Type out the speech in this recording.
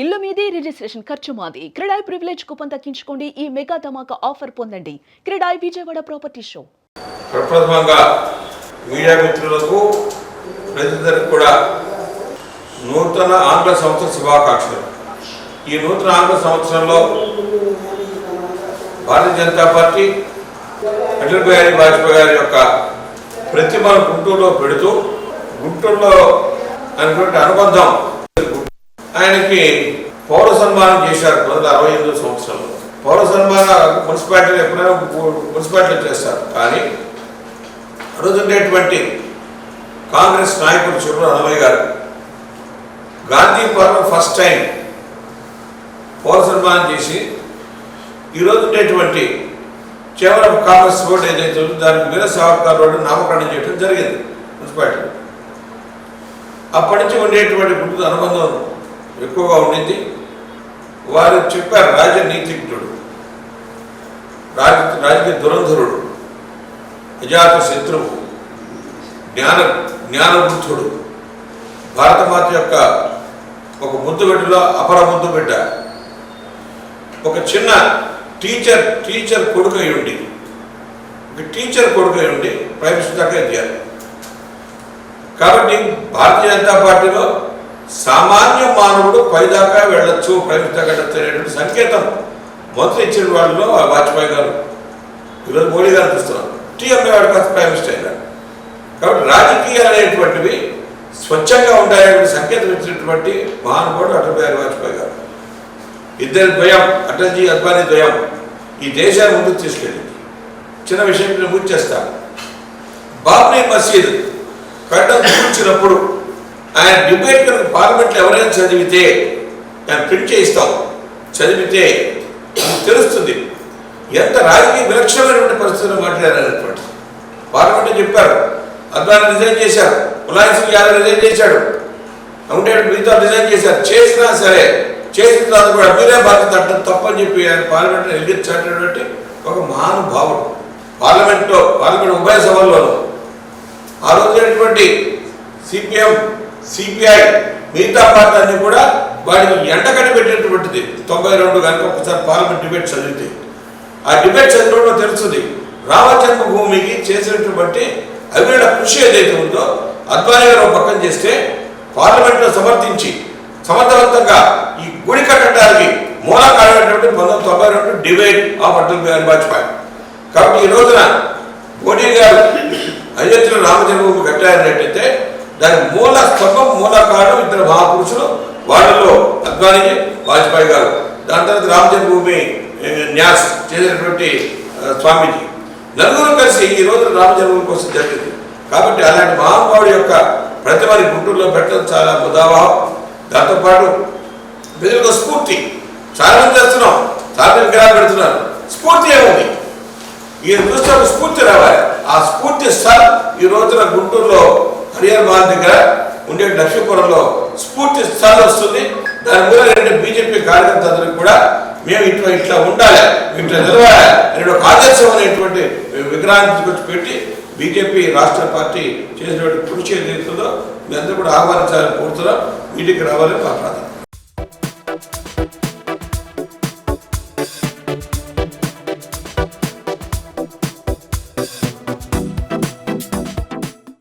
ఇల్లు మీది రిజిస్ట్రేషన్ ఖర్చు మాది. క్రెడాయ్ ప్రివిలేజ్ కూపన్ తగ్గించుకోండి ఈ మెగా ధమాకా ఆఫర్ పొందండి. CREDAI Vijayawada property show. ప్రప్రథమంగా మీడియా మిత్రులకు ప్రజలందరికీ కూడా నూతన ఆంగ్ల సంవత్సర శుభాకాంక్షలు. ఈ నూతన ఆంగ్ల సంవత్సరంలో భారతీయ జనతా పార్టీ అటల్ బిహారీ వాజ్పేయి గారి యొక్క ప్రతిమను గుంటూరులో పెడుతూ గుంటూరులో అనుకున్న అనుబంధం ఆయనకి పౌర సన్మానం చేశారు పంతొమ్మిది వందల అరవై ఎనిమిది సంవత్సరంలో. పౌర సన్మాన మున్సిపాలిటీలు ఎప్పుడైనా మున్సిపాలిటీలు చేస్తారు. కానీ ఆ కాంగ్రెస్ నాయకుడు చివరి అన్నమయ్య గారు గాంధీ పర్వ ఫస్ట్ టైం పౌర సన్మానం చేసి ఈరోజు ఉండేటువంటి కేవలం కాంగ్రెస్ రోడ్ ఏదైతే ఉందో దానికి వీర సావర్కర్ రోడ్డు నామకరణం చేయడం జరిగింది మున్సిపాలిటీ అప్పటి నుంచి ఉండేటువంటి గుర్తు అనుబంధం ఎక్కువగా ఉండింది. వారు చెప్పారు రాజనీతిజ్ఞుడు రాజ రాజకీయ దురంధరుడు. అజాత శత్రువు. జ్ఞాన జ్ఞానబుద్ధుడు. భారతమాత యొక్క ఒక ముద్దు బిడ్డలో అపర ముద్దు బిడ్డ ఒక చిన్న టీచర్ టీచర్ కొడుకు ఉండి ఒక టీచర్ కొడుకు ఉండి ప్రైమ్ మినిస్టర్ దాకా కాబట్టి భారతీయ జనతా పార్టీలో సామాన్య మానవుడు పైదాకా వెళ్ళొచ్చు ప్రైమ్ అనేటువంటి సంకేతం మొదలు ఇచ్చిన వాళ్ళలో ఆ వాజ్పేయి గారు. ఈరోజు మోడీ గారు చూస్తున్నారు. టీఎంఏ వాడు కాస్త ప్రైమ్ మినిస్టర్ అయినారు కాబట్టి రాజకీయాలు అనేటువంటివి స్వచ్ఛంగా ఉంటాయనే సంకేతం ఇచ్చినటువంటి మహానుభావుడు అటల్ బిహారీ వాజ్పేయి గారు. ఇద్దరి ద్వయం అటల్జీ అద్వానీ ద్వయం ఈ దేశాన్ని ముందుకు తీసుకెళ్ళింది. చిన్న విషయం నేను పూర్తి చేస్తాను బాబ్రీ మసీద్ కట్టం కూర్చున్నప్పుడు ఆయన డిబేట్ కనుక పార్లమెంట్లో ఎవరైనా చదివితే ఆయన ప్రింట్ చేయిస్తాం. చదివితే మనకు తెలుస్తుంది. ఎంత రాజకీయ విలక్షణమైనటువంటి పరిస్థితుల్లో మాట్లాడారనేటువంటి పార్లమెంట్లో చెప్పారు. అద్వాని రిజైన్ చేశారు. ములాయం సింగ్ యాదవ్ రిజైన్ చేశాడు. ఉండే మిగతా రిజైన్ చేశారు. చేసినా సరే చేసిన తర్వాత కూడా మీరే బాధ్యత అంటే తప్పని చెప్పి ఆయన పార్లమెంట్లో ఎలిగించాడటువంటి ఒక మహానుభావుడు. పార్లమెంట్లో పార్లమెంట్ ఉభయ సభల్లోనూ. ఆ రోజునటువంటి సిపిఎం సిపిఐ మిగతా పార్టీలన్నీ కూడా వాడిని ఎండగడ పెట్టేటువంటిది తొంభై రెండు కనుక ఒకసారి పార్లమెంట్ డిబేట్ చదివితే. ఆ డిబేట్ చదివినప్పుడు తెలుస్తుంది. రామజన్మభూమికి చేసినటువంటి అవిడ కృషి ఏదైతే ఉందో అద్వానీ గారు పక్కన చేస్తే పార్లమెంట్లో సమర్థించి సమర్థవంతంగా ఈ గుడి కట్టడానికి మూలకాడమైనటువంటి పంతొమ్మిది తొంభై రెండు డిబేట్ ఆఫ్ అటల్ బిహారీ వాజ్పేయి. కాబట్టి ఈ రోజున మోడీ గారు అయోధ్యలో రామజన్మభూమి కట్టారనేటైతే దాని మూల స్తంభం మూల కారణం ఇద్దరు మహాపురుషులు వాళ్ళలో అద్వానీ వాజ్పేయి గారు. దాని తర్వాత రామ జన్మభూమి న్యాస్ చేసినటువంటి స్వామీజీ. నలుగురు కలిసి ఈ రోజు రామ జన్మభూమి కోసం జరిగింది. కాబట్టి అలాంటి మహానుభావుడి యొక్క ప్రతిమని గుంటూరులో పెట్టడం చాలా ముదాభావం దాంతోపాటు ప్రజలకు స్ఫూర్తి. చాలా మంది చేస్తున్నాం. చాలా విగ్రహాలు పెడుతున్నారు. స్ఫూర్తి ఏముంది? ఈ చూస్తే స్ఫూర్తి రావాలి. ఆ స్ఫూర్తి సార్ ఈ రోజున గుంటూరులో హరిహర్ మహల్ దగ్గర ఉండే లక్ష్మీపురంలో స్ఫూర్తి స్థల్ వస్తుంది. దాని మీద రెండు బీజేపీ కార్యకర్తలకు కూడా మేము ఇట్లా ఇట్లా ఉండాలి ఇట్లా నిలవాలి అనే ఒక ఆదర్శం అనేటువంటి విగ్రహాన్ని తీసుకొచ్చి పెట్టి బీజేపీ రాష్ట్ర పార్టీ చేసినటువంటి కృషి ఏదైతుందో మీ అందరూ కూడా ఆహ్వానించాలని కోరుతున్నాం. వీటికి రావాలని మా ప్రార్థన.